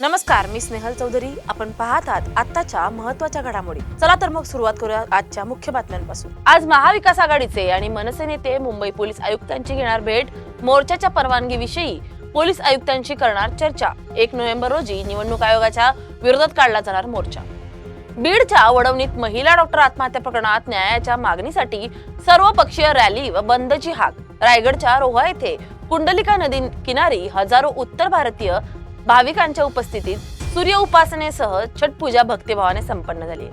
नमस्कार मी स्नेहल चौधरी. आपण पाहत आहात आताच्या महत्त्वाच्या घडामोडी. चला तर मग सुरुवात करूया आजच्या मुख्य बातम्यांपासून. आज महाविकास आघाडीचे आणि मनसे नेते मुंबई पोलीस आयुक्तांची घेणार भेट. मोर्चाच्या परवानगीविषयी पोलीस आयुक्तांशी करणार चर्चा. एक नोव्हेंबर रोजी निवडणूक आयोगाच्या विरोधात काढला जाणार मोर्चा. बीडच्या वडवणीत महिला डॉक्टर आत्महत्या प्रकरणात न्यायाच्या मागणीसाठी सर्वपक्षीय रॅली व बंदची हाक. रायगडच्या रोहा येथे कुंडलिका नदी किनारी हजारो उत्तर भारतीय भाविकांच्या उपस्थितीत सूर्य उपासनेसह छठ पूजा भक्तिभावाने संपन्न झाली.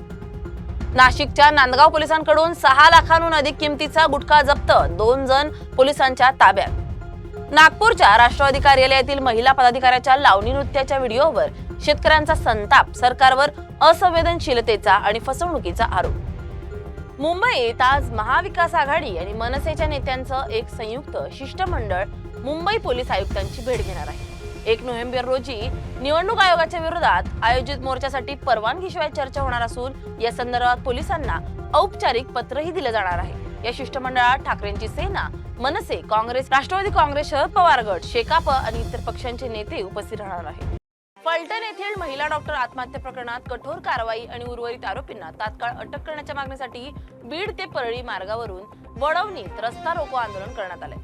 नाशिकच्या नांदगाव पोलिसांकडून सहा लाखांहून अधिक किमतीचा गुटखा जप्त दोन जण पोलिसांच्या ताब्यात. नागपूरच्या राष्ट्रवादी कार्यालयातील महिला पदाधिकाऱ्याच्या लावणी नृत्याच्या व्हिडिओवर शेतकऱ्यांचा संताप सरकारवर असंवेदनशीलतेचा आणि फसवणुकीचा आरोप. मुंबईत आज महाविकास आघाडी आणि मनसेच्या नेत्यांचं एक संयुक्त शिष्टमंडळ मुंबई पोलीस आयुक्तांची भेट घेणार आहे. एक नोव्हेंबर रोजी निवडणूक आयोगाच्या विरोधात आयोजित मोर्चासाठी परवानगीशिवाय चर्चा होणार असून या संदर्भात पोलिसांना औपचारिक पत्रही दिलं जाणार आहे. या शिष्टमंडळात ठाकरेंची सेना मनसे काँग्रेस राष्ट्रवादी काँग्रेस शरद पवार गट शेकाप आणि इतर पक्षांचे नेते उपस्थित राहणार आहेत. फलटण येथील महिला डॉक्टर आत्महत्या प्रकरणात कठोर कारवाई आणि उर्वरित आरोपींना तात्काळ अटक करण्याच्या मागणीसाठी बीड ते परळी मार्गावरून वडवणीत रस्ता रोको आंदोलन करण्यात आले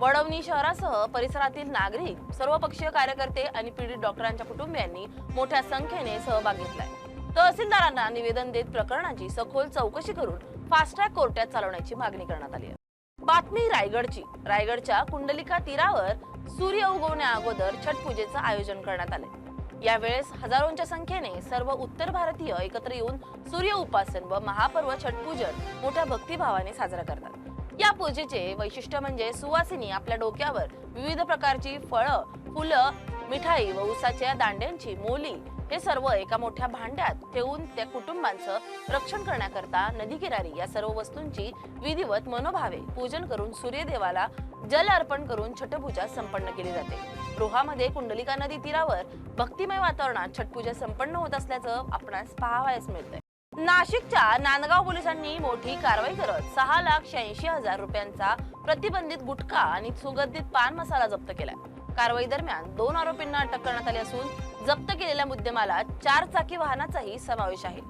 वडवणी शहरासह परिसरातील नागरिक सर्वपक्षीय कार्यकर्ते आणि पीडित डॉक्टरांच्या कुटुंबियांनी मोठ्या संख्येने सहभाग घेतलाय. तहसीलदारांना निवेदन देत प्रकरणाची सखोल चौकशी करून फास्ट ट्रॅक कोर्टात चालवण्याची मागणी करण्यात आली आहे. बातमी रायगडची. रायगडच्या कुंडलिका तीरावर सूर्य उगवण्या अगोदर छठ पूजेचं आयोजन करण्यात आले यावेळेस हजारोंच्या संख्येने सर्व उत्तर भारतीय एकत्र येऊन सूर्य उपासन व महापर्व छठ पूजन मोठ्या भक्तिभावाने साजरा करतात. या पूजेचे वैशिष्ट्य म्हणजे सुवासिनी आपल्या डोक्यावर विविध प्रकारची फळं फुलं मिठाई व उसाच्या दांड्यांची मोली हे सर्व एका मोठ्या भांड्यात ठेवून त्या कुटुंबांचं रक्षण करण्याकरता नदी किनारी या सर्व वस्तूंची विधिवत मनोभावे पूजन करून सूर्यदेवाला जल अर्पण करून छठपूजा संपन्न केली जाते. रोहामध्ये कुंडलिका नदी तीरावर भक्तिमय वातावरणात छठपूजा संपन्न होत असल्याचं आपणास पाहावयास मिळतंय. नाशिकच्या नांदगाव पोलिसांनी मोठी कारवाई करत सहा लाख शहाऐंशी हजार रुपयांचा प्रतिबंधित गुटखा आणि सुगंधित पान मसाला जप्त केलाय. कारवाई दरम्यान दोन आरोपींना अटक करण्यात आली असून जप्त केलेल्या मुद्देमालात चार चाकी वाहनाचाही समावेश आहे.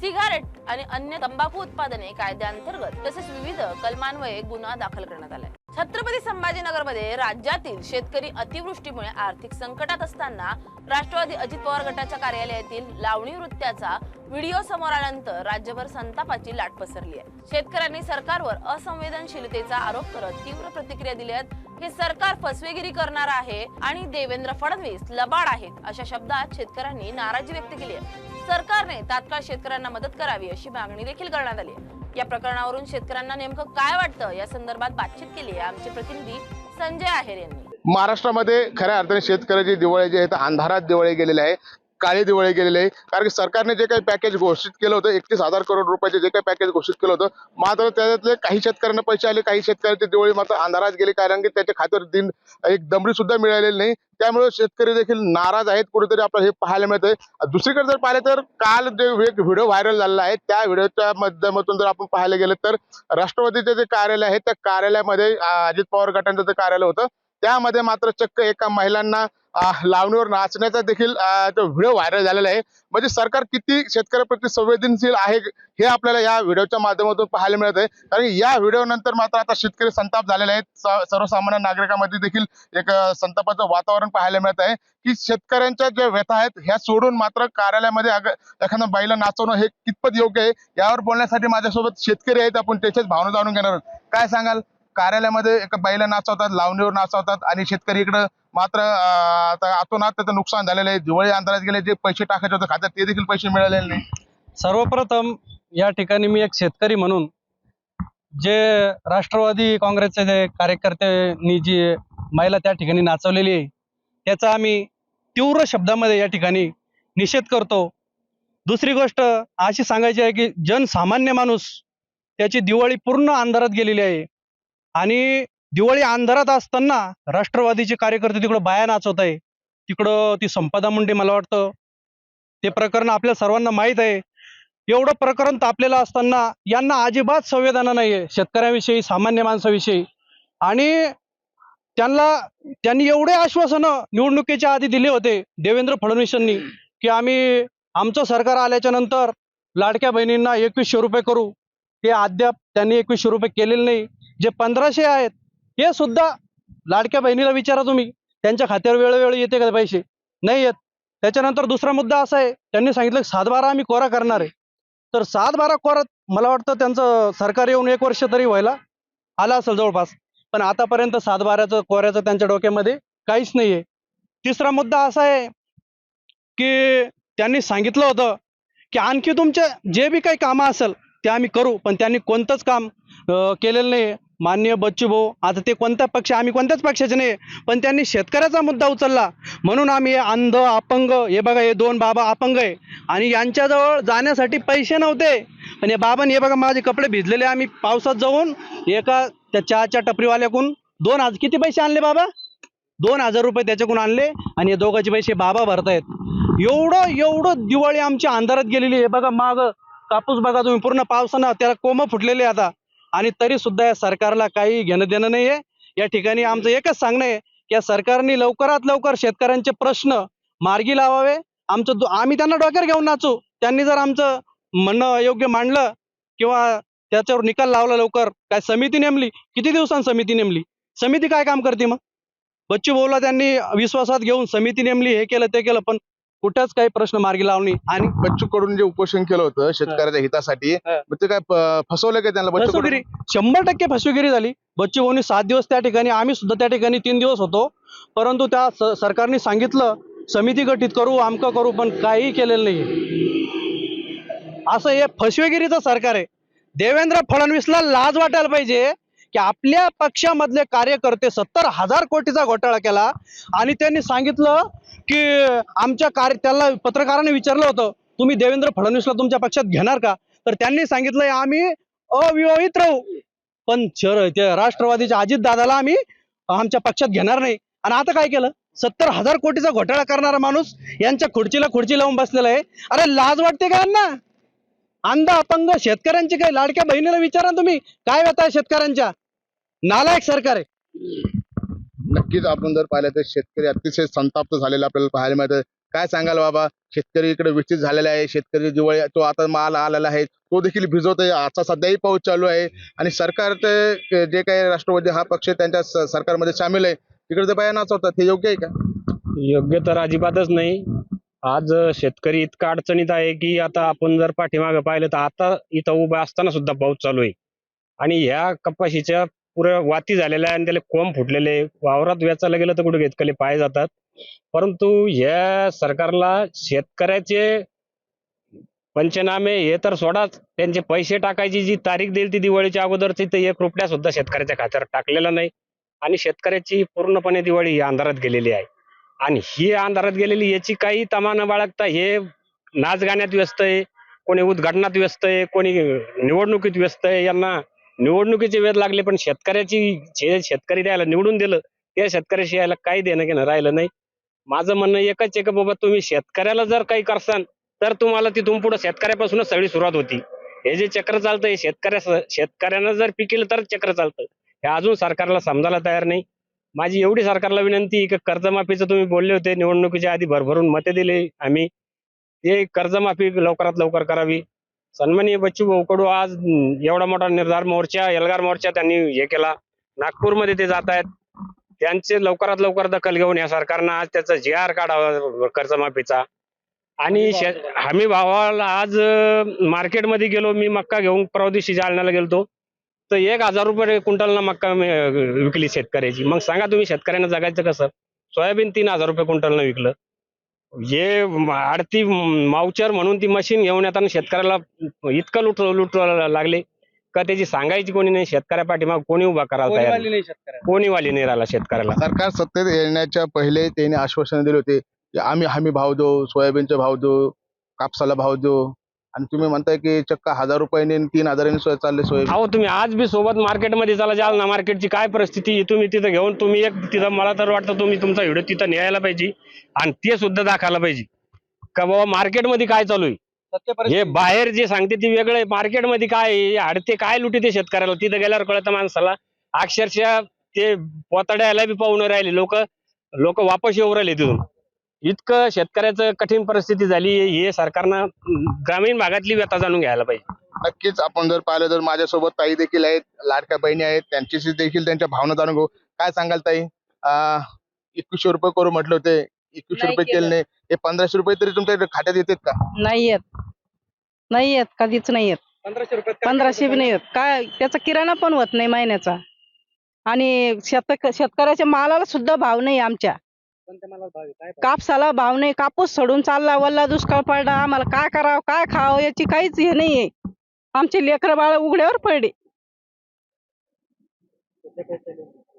सिगारेट आणि अन्य तंबाखू उत्पादने कायद्याअंतर्गत तसेच विविध कलमान्वये गुन्हा दाखल करण्यात आलाय. छत्रपती संभाजीनगरमध्ये राज्यातील शेतकरी अतिवृष्टीमुळे आर्थिक संकटात असताना राष्ट्रवादी अजित पवार गटाच्या कार्यालयातील लावणी वृत्त्याचा व्हिडिओ समोर आल्यानंतर राज्यभर संतापाची लाट पसरली आहे. शेतकऱ्यांनी सरकारवर असंवेदनशीलतेचा आरोप करत तीव्र प्रतिक्रिया दिल्यात हे सरकार फसवेगिरी करणार आहे आणि देवेंद्र फडणवीस लबाड आहेत अशा शब्दात शेतकऱ्यांनी नाराजी व्यक्त केली आहे. सरकारने तात्काळ शेतकऱ्यांना मदत करावी अशी मागणी देखील करण्यात आली आहे. या प्रकरणावरून शेतकऱ्यांना नेमकं काय वाटतं? या संदर्भात बातचीत केली आहे आमचे प्रतिनिधी संजय आहेर यांनी. महाराष्ट्रामध्ये खऱ्या अर्थाने शेतकऱ्याची दिवाळी जी आहे अंधारात दिवाळी गेलेली आहे. काळे दिवाळी गेलेले आहे. कारण की सरकारने जे काही पॅकेज घोषित केलं होतं एकतीस हजार करोड रुपयाचे जे काही पॅकेज घोषित केलं होतं मात्र त्याच्यातले काही शेतकऱ्यांना पैसे आले काही शेतकऱ्यांचे दिवाळी मात्र अंधारात गेले कारण की त्याच्या खात्यावर दिन एक दमडी सुद्धा मिळालेली नाही. त्यामुळे शेतकरी देखील नाराज आहेत. कुठेतरी आपल्याला हे पाहायला मिळतंय. दुसरीकडे जर पाहिलं तर काल जे एक व्हिडिओ व्हायरल झालेला आहे त्या व्हिडिओच्या माध्यमातून जर आपण पाहायला गेलं तर राष्ट्रवादीचे जे कार्यालय आहे त्या कार्यालयामध्ये अजित पवार गटांचं जे कार्यालय होतं त्यामध्ये मात्र चक्क एका महिलांना लावणीवर नाचण्याचा देखील तो व्हिडिओ व्हायरल झालेला आहे. म्हणजे सरकार किती शेतकऱ्याप्रती संवेदनशील आहे हे आपल्याला या व्हिडिओच्या माध्यमातून पाहायला मिळत आहे कारण या व्हिडिओ नंतर मात्र आता शेतकरी संताप झालेले आहेत सर्वसामान्य नागरिकांमध्ये देखील एक संतापाचं वातावरण पाहायला मिळत आहे की शेतकऱ्यांच्या ज्या व्यथा आहेत ह्या सोडून मात्र कार्यालयामध्ये अग- एखाद्या बाईला नाचवणं हे कितपत योग्य आहे यावर बोलण्यासाठी माझ्यासोबत शेतकरी आहेत. आपण त्याच्याच भावना जाणून घेणार काय सांगाल? कार्यालयामध्ये एका बाईला नाचवतात लावणीवर नाचवतात आणि शेतकरी इकडं मात्र आता अतोनात त्याचं नुकसान झालेलं आहे. दिवाळी अंतरात गेले जे पैसे टाकायचे होते खात्यात ते देखील पैसे मिळालेले नाही. सर्वप्रथम या ठिकाणी मी एक शेतकरी म्हणून जे राष्ट्रवादी काँग्रेसचे जे कार्यकर्त्यांनी जी महिला त्या ठिकाणी नाचवलेली आहे त्याचा आम्ही तीव्र शब्दामध्ये या ठिकाणी निषेध करतो. दुसरी गोष्ट अशी सांगायची आहे की जनसामान्य माणूस त्याची दिवाळी पूर्ण अंधारात गेलेली आहे. आणि दिवाळी अंधारात असताना राष्ट्रवादीचे कार्यकर्ते तिकडं बाया नाचवत आहे. तिकडं ती संपदा मुंडे मला वाटतं. ते प्रकरण आपल्या सर्वांना माहीत आहे. एवढं प्रकरण तापलेलं असताना यांना अजिबात संवेदना नाही आहे शेतकऱ्याविषयी सामान्य माणसाविषयी. आणि त्यांना त्यांनी एवढे आश्वासनं निवडणुकीच्या आधी दिले होते देवेंद्र फडणवीसांनी की आम्ही आमचं सरकार आल्याच्यानंतर लाडक्या बहिणींना एकवीसशे रुपये करू. ते अद्याप त्यांनी एकवीसशे रुपये केलेले नाही. जे पंधराशे आहेत हे सुद्धा लाडक्या बहिणीला विचारा तुम्ही. त्यांच्या खात्यावर वेळोवेळी येते का पैसे? नाही येत. त्याच्यानंतर दुसरा मुद्दा असा आहे त्यांनी सांगितलं सात बारा आम्ही कोरा करणार आहे. तर सात बारा कोरा मला वाटतं त्यांचं सरकार येऊन एक वर्ष तरी व्हायला आला असेल जवळपास. पण आतापर्यंत सात बाराचं कोऱ्याचं त्यांच्या डोक्यामध्ये काहीच नाही आहे तिसरा मुद्दा असा आहे की त्यांनी सांगितलं होतं की आणखी तुमचे जे बी काही कामं असेल ते आम्ही करू पण त्यांनी कोणतंच काम केलेलं नाही माननीय बच्चू भाऊ आता ते कोणता पक्ष आम्ही कोणत्याच पक्षाचे नाही पण त्यांनी शेतकऱ्याचा मुद्दा उचलला. म्हणून आम्ही हे अंध अपंग हे बघा हे दोन बाबा अपंग आहे. आणि यांच्याजवळ जाण्यासाठी पैसे नव्हते. पण हे बाबांनी हे बघा माझे कपडे भिजलेले आम्ही पावसात जाऊन एका त्या चहाच्या टपरीवाल्याकडून दोन हजार किती पैसे आणले बाबा? दोन हजार रुपये त्याच्याकडून आणले आणि हे दोघांचे पैसे बाबा भरतायत. एवढं एवढं दिवाळी आमच्या अंधारात गेलेली हे बघा माग कापूस बघा तुम्ही पूर्ण पावसानं त्याला कोंब फुटलेले आता. आणि तरी सुद्धा या सरकारला काही घेणं देणं नाही आहे या ठिकाणी आमचं एकच सांगणं आहे की या सरकारने लवकरात लवकर शेतकऱ्यांचे प्रश्न मार्गी लावावे. आमचं आम्ही त्यांना डोक्यावर घेऊन नाचू. त्यांनी जर आमचं म्हणणं योग्य मांडलं किंवा त्याच्यावर निकाल लावला लवकर काय समिती नेमली? किती दिवसांनी समिती नेमली? समिती काय काम करते मग? बच्चू भाऊला त्यांनी विश्वासात घेऊन समिती नेमली हे केलं ते केलं पण कुठंच काही प्रश्न मार्गी लावणी आणि बच्चू कडून जे उपोषण केलं होतं शेतकऱ्याच्या हितासाठी. मग ते काय प- फसवलं काय त्यांना बच्चू कडू फसवेगिरी. शंभर टक्के फसवेगिरी झाली. बच्चू भाऊनी सात दिवस त्या ठिकाणी आम्ही सुद्धा त्या ठिकाणी तीन दिवस होतो. परंतु त्या स- सरकारने सांगितलं समिती गठीत करू आमकं करू पण काही केलेलं नाही असं हे फसवेगिरीचं सरकार आहे. देवेंद्र फडणवीसला लाज वाटायला पाहिजे की आपल्या पक्षामधले कार्यकर्ते सत्तर हजार कोटीचा घोटाळा केला आणि त्यांनी सांगितलं की आमच्या कार्य त्याला पत्रकाराने विचारलं होतं तुम्ही देवेंद्र फडणवीसला तुमच्या पक्षात घेणार का? तर त्यांनी सांगितलंय आम्ही अविवाहित राहू. पण शर त्या राष्ट्रवादीच्या अजित दादाला आम्ही आमच्या पक्षात घेणार नाही. आणि आता काय केलं? सत्तर हजार कोटीचा घोटाळा करणारा माणूस यांच्या खुर्चीला खुर्ची लावून बसलेला आहे. अरे लाज वाटते का यांना? अंध अपंग शेतकऱ्यांची काय लाडक्या बहिणीला विचारा तुम्ही. काय व्यथा आहे शेतकऱ्यांच्या? नालायक सरकार आहे. नक्कीच आपण जर पाहिलं तर शेतकरी अतिशय संताप्त झालेला आपल्याला पाहायला मिळतं काय सांगाल बाबा? शेतकरी इकडे विकसित झालेला आहे. शेतकरी दिवाळी तो आता माल आलेला आहे. तो देखील भिजवत आहे आता सध्याही पाऊस चालू आहे. आणि सरकार ते जे काही राष्ट्रवादी हा पक्ष त्यांच्या सरकारमध्ये सामील आहे. तिकडे ते बाया नाचवतात हे योग्य आहे का? योग्य तर अजिबातच नाही. आज शेतकरी इतका अडचणीत आहे की आता आपण जर पाठीमागं पाहिलं तर आता इथं उभं असताना सुद्धा पाऊस चालू आहे. आणि ह्या कपाशीच्या पुऱ्या वाती झालेल्या आहे आणि त्याला कोंब फुटलेले. वावरात वेचायला गेलं तर कुठे घेतकले पाय जातात. परंतु या सरकारला शेतकऱ्याचे पंचनामे हे तर सोडाच. त्यांचे पैसे टाकायची जी तारीख देईल ती दिवाळीच्या अगोदरची तर एक रुपया सुद्धा शेतकऱ्याच्या खात्यावर टाकलेला नाही. आणि शेतकऱ्याची पूर्णपणे दिवाळी ही अंधारात गेलेली आहे. आणि ही अंधारात गेलेली याची काही तमा न बाळगता हे नाच गाण्यात व्यस्त आहे कोणी उद्घाटनात व्यस्त आहे कोणी निवडणुकीत व्यस्त आहे यांना निवडणुकीचे वेध लागले पण शेतकऱ्याची जे शेतकरी द्यायला निवडून दिलं त्या शेतकऱ्याशी यायला काही देणं घेणं राहिलं नाही. माझं म्हणणं एकच आहे का बाबा तुम्ही शेतकऱ्याला जर काही करसान तर तुम्हाला तिथून पुढे शेतकऱ्यापासूनच सगळी सुरुवात होती. हे जे चक्र चालतंय शेतकऱ्या शेतकऱ्यानं जर पिकेल तर चक्र चालतं. हे अजून सरकारला समजायला तयार नाही. माझी एवढी सरकारला विनंती की कर्जमाफीचं तुम्ही बोलले होते निवडणुकीच्या आधी भरभरून मते दिले आम्ही. ते कर्जमाफी लवकरात लवकर करावी. सन्माननीय बच्चू कडू आज एवढा मोठा निर्धार मोर्चा एल्गार मोर्चा त्यांनी हे केला. नागपूरमध्ये ते जात आहेत. त्यांचे लवकरात लवकर दखल घेऊन या सरकारनं आज त्याचा जी आर काढावा कर्जमाफीचा. आणि हमी भावाला. आज मार्केटमध्ये गेलो मी मक्का घेऊन परवा दिवशी जालन्याला गेलतो. तर एक हजार रुपये क्विंटलना मक्का विकली शेतकऱ्याची. मग सांगा तुम्ही शेतकऱ्यांना जगायचं कसं? सोयाबीन तीन हजार रुपये क्विंटलनं विकलं. हे आडती मावचर म्हणून ती मशीन घेऊन येताना शेतकऱ्याला इतकं लुट लुट लागले. का त्याची सांगायची कोणी नाही शेतकऱ्या पाठीमाग कोणी उभा करायला तयार नाही. कोणी वाली नाही राहिला शेतकऱ्याला. सरकार सत्तेत येण्याच्या पहिले त्यांनी आश्वासन दिले होते की आम्ही हमी भाव देऊ सोयाबीनचे भाव देऊ कापसाला भाव देऊ आणि तुम्ही म्हणताय की चक्क हजार रुपयाने आणि तीन हजारांनी सोय चालले सोयाबीन अहो तुम्ही आज बी सोबत मार्केटमध्ये चाला जालना मार्केटची काय परिस्थिती आहे तुम्ही तिथं घेऊन तुम्ही एक तिथं मला तर वाटतं तुम्ही तुमचा व्हिडिओ तिथं न्यायला पाहिजे आणि ते सुद्धा दाखवायला पाहिजे. का बाबा मार्केटमध्ये काय चालू आहे? हे. बाहेर जे सांगते ते वेगळं आहे. मार्केटमध्ये काय आहे, अडते काय लुटी ते शेतकऱ्याला? तिथं गेल्यावर कळतं माणसाला. अक्षरशः ते पोताड्याला बी पाहून राहिले. लोक लोक वापस येऊ राहिले तिथून. इतकं शेतकऱ्याचं कठीण परिस्थिती झाली हे सरकारनं ग्रामीण भागातली व्यथा जाणून घ्यायला पाहिजे. नक्कीच आपण जर पाहिलं तर माझ्यासोबत ताई देखील आहेत लाडक्या बहिणी आहेत त्यांच्याशी देखील त्यांच्या भावना जाणून घेऊ. काय सांगाल ताई? एकवीसशे रुपये करू म्हटले होते एकवीसशे नाही रुपये केले. नाही. हे पंधराशे रुपये तरी तुमच्या खात्यात येतात का? नाही येत. नाही येत कधीच नाही येत. पंधराशे रुपये पंधराशे बी नाही येत. काय त्याचा किराणा पण होत नाही महिन्याचा. आणि शेतक शेतकऱ्याच्या मालाला सुद्धा भाव नाही आमच्या. कापसाला भाव नाही कापूस सोडून चालला वल्ला दुष्काळ पडला आम्हाला काय करावं काय खावं याची काहीच हे नाहीये. आमचे लेकर बाळ उघड्यावर पडले.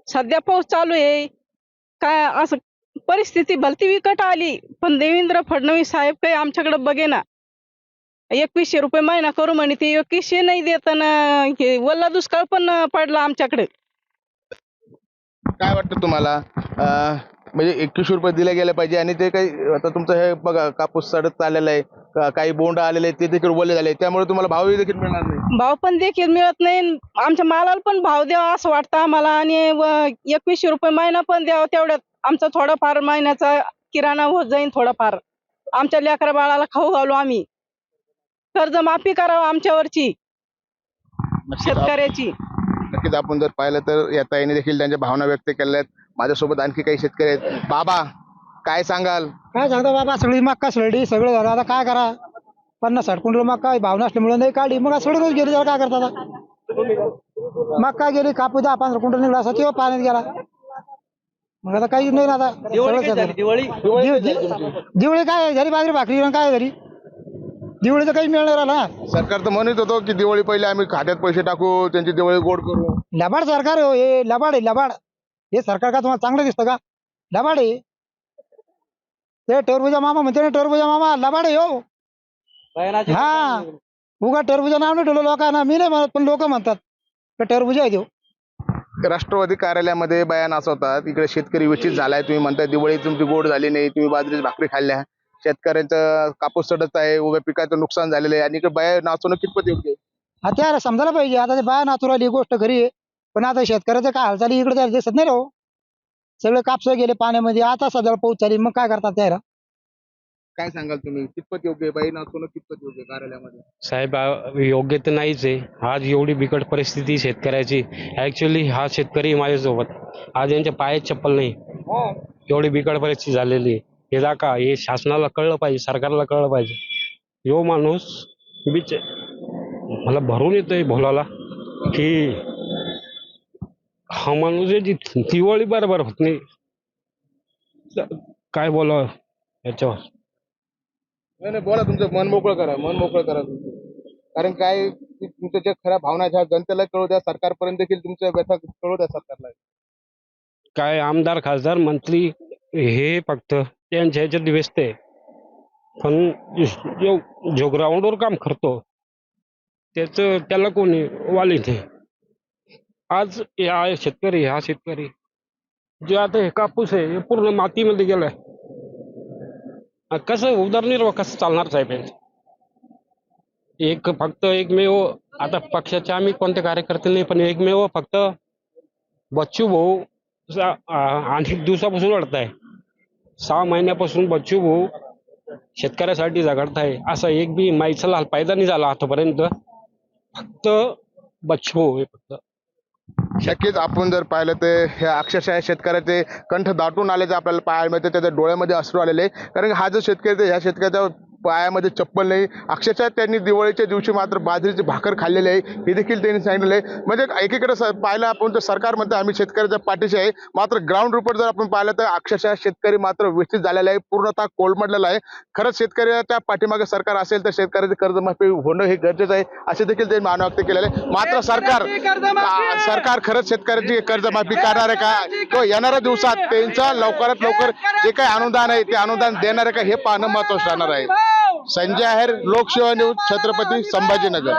सध्या पाऊस चालू आहे. काय असं परिस्थिती भलती विकट आली. पण देवेंद्र फडणवीस साहेब काही आमच्याकडे बघेना एकवीसशे रुपये महिना करू म्हणे ते एकवीसशे नाही देताना हे वल्ला दुष्काळ पण पडला आमच्याकडे. काय वाटतं तुम्हाला? अं, म्हणजे एकवीसशे रुपये दिले गेले पाहिजे आणि ते काही आता तुमचं हे बघा कापूस सडत चाललेला आहे काही बोंड आलेले आहेत ते देखील ओले झाले त्यामुळे तुम्हाला भावही देखील मिळणार नाही. भाव पण देखील मिळत नाही. आमच्या मालाला पण भाव द्यावा असं वाटतं आम्हाला. आणि व एकवीसशे रुपये महिना पण द्यावा तेवढ्यात. आमचा थोडाफार महिन्याचा किराणा होत जाईल थोडाफार. आमच्या लेकरा बाळाला खाऊ घालू आम्ही. कर्जमाफी करावं आमच्यावरची. नक्कीच आप- शेतकऱ्याची. नक्कीच आपण जर पाहिलं तर या ताईने देखील त्यांच्या भावना व्यक्त केल्या आहेत. माझ्यासोबत आणखी काही शेतकरी आहेत. बाबा काय सांगाल? काय सांगतो बाबा सगळी मक्का सडली सगळं झालं. आता काय करा? पन्नास साठ क्विंटल मक्का भाव नसल्यामुळे नाही काढली. मग सोडूनच गेली त्याला काय करता आता? मक्का गेली कापूस दहा पंधरा क्विंटल निघला असा तेव्हा पाण्यात गेला. मग आता काही नाही ना आता. सगळं दिवळी? काय झाली बाजरी भाकरी आणि काय झाली दिवळीचं काही मिळणार आला ना. सरकार तर म्हणत होतो की दिवाळी पहिले आम्ही खात्यात पैसे टाकू त्यांची दिवाळी गोड करू. लबाड सरकार आहे हो, हे लबाड आहे लबाड. हे सरकार का तुम्हाला चांगलं दिसतं का? लबाड. ते टरबुजा मामा म्हणते ना टरबुजा मामा लबाड आहे हो. हा उगा टरबुजा नाव नाही ठेवलं लोकांना. मी नाही म्हणत पण लोक म्हणतात का टरबुजा आहे देऊ राष्ट्रवादी कार्यालयामध्ये बयान असं होता इकडे शेतकरी व्यथित झालाय तुम्ही म्हणताय दिवाळी तुमची गोड झाली नाही तुम्ही बाजरीची भाकरी खाल्ल्या. शेतकऱ्यांचं कापूस सडत आहे उभ्या पिकाचं नुकसान झालेलं आहे आणि इकडे बया नाचवणं कितपत योग्य आहे? हा त्याला समजायला पाहिजे. आता ते बाया नातूर ही गोष्ट खरी आहे. पण आता शेतकऱ्याचं काय हालचाली इकडे त्याला दिसत नाही राहू सगळे कापसं गेले पाण्यामध्ये आता सध्या पाऊस चाली मग काय करतात त्याला? काय सांगाल तुम्ही? कितपत योग्य आहे? बाई नाचवणं कितपत योग्य आहे कार्यालयामध्ये? साहेब आ- योग्य तर नाहीच आहे. आज एवढी बिकट परिस्थिती शेतकऱ्याची. ऍक्च्युली हा शेतकरी माझ्यासोबत. आज यांच्या पायात चप्पल नाही. एवढी बिकट परिस्थिती झालेली आहे. हे दाखा हे शासनाला कळलं पाहिजे सरकारला कळलं पाहिजे. यो माणूस बिच मला भरून येतोय बोलायला की हा माणूस जी दिवाळी बरोबर होत नाही. काय बोलावं याच्यावर? नाही नाही बोला तुमचं मन मोकळं करा मन मोकळं करा तुमचं. कारण काय तुमच्या ज्या खऱ्या भावना ह्या जनतेला कळू द्या सरकारपर्यंत देखील तुमच्या व्यथा कळू द्या सरकारला. काय आमदार खासदार मंत्री हे फक्त त्यांच्या ह्याच्यात व्यस्त आहे. पण जो जो ग्राउंडवर काम करतो त्याच त्याला कोणी वाली नाही आज या शेतकरी हा शेतकरी. जे आता हे कापूस आहे हे पूर्ण मातीमध्ये गेलाय. कसं उदरनिर्वाह कसं चालणार साहेब एक फक्त एकमेव आता पक्षाचे आम्ही कोणते कार्यकर्ते नाही पण एकमेव फक्त बच्चू भाऊ आणखी आ- दिवसापासून लढताय सहा महिन्यापासून बच्चू भाऊ शेतकऱ्यासाठी झगडताय. असा एक बी माईचा लाल फायदा नाही झाला आतापर्यंत. फक्त बच्चू भाऊ हे फक्त. शक्यच आपण जर पाहिलं तर हे अक्षरशः शेतकऱ्याचे कंठ दाटून आल्याचं आपल्याला पाहायला मिळते त्याच्या डोळ्यामध्ये अश्रू आलेले आहे. कारण हा जो शेतकरी आहे, ह्या शेतकऱ्याचा पायामध्ये चप्पल नाही. अक्षरशः त्यांनी दिवाळीच्या दिवशी मात्र बाजरीची भाकर खाल्लेली आहे. हे देखील त्यांनी सांगितलेलं आहे. म्हणजे एकीकडे स- पाहिलं आपण तर सरकार म्हणतं आम्ही शेतकऱ्याच्या पाठीशी आहे. मात्र ग्राउंड रिपोर्ट जर आपण पाहिलं तर अक्षरशः शेतकरी मात्र व्यथित झालेला आहे. पूर्णतः कोलमडलेला आहे. खरंच शेतकऱ्याच्या पाठीमागे सरकार असेल तर शेतकऱ्याचे कर्जमाफी होणं हे गरजेचं आहे. असे देखील त्यांनी मानव व्यक्त केलेलं आहे. मात्र सरकार सरकार खरंच शेतकऱ्याची कर्जमाफी करणार आहे का? किंवा येणाऱ्या दिवसात त्यांचा लवकरात लवकर जे काही अनुदान आहे ते अनुदान देणार आहे का हे पाहणं महत्वाचं राहणार आहे. संजय आहेर लोकसेवा न्यूज छत्रपती संभाजीनगर.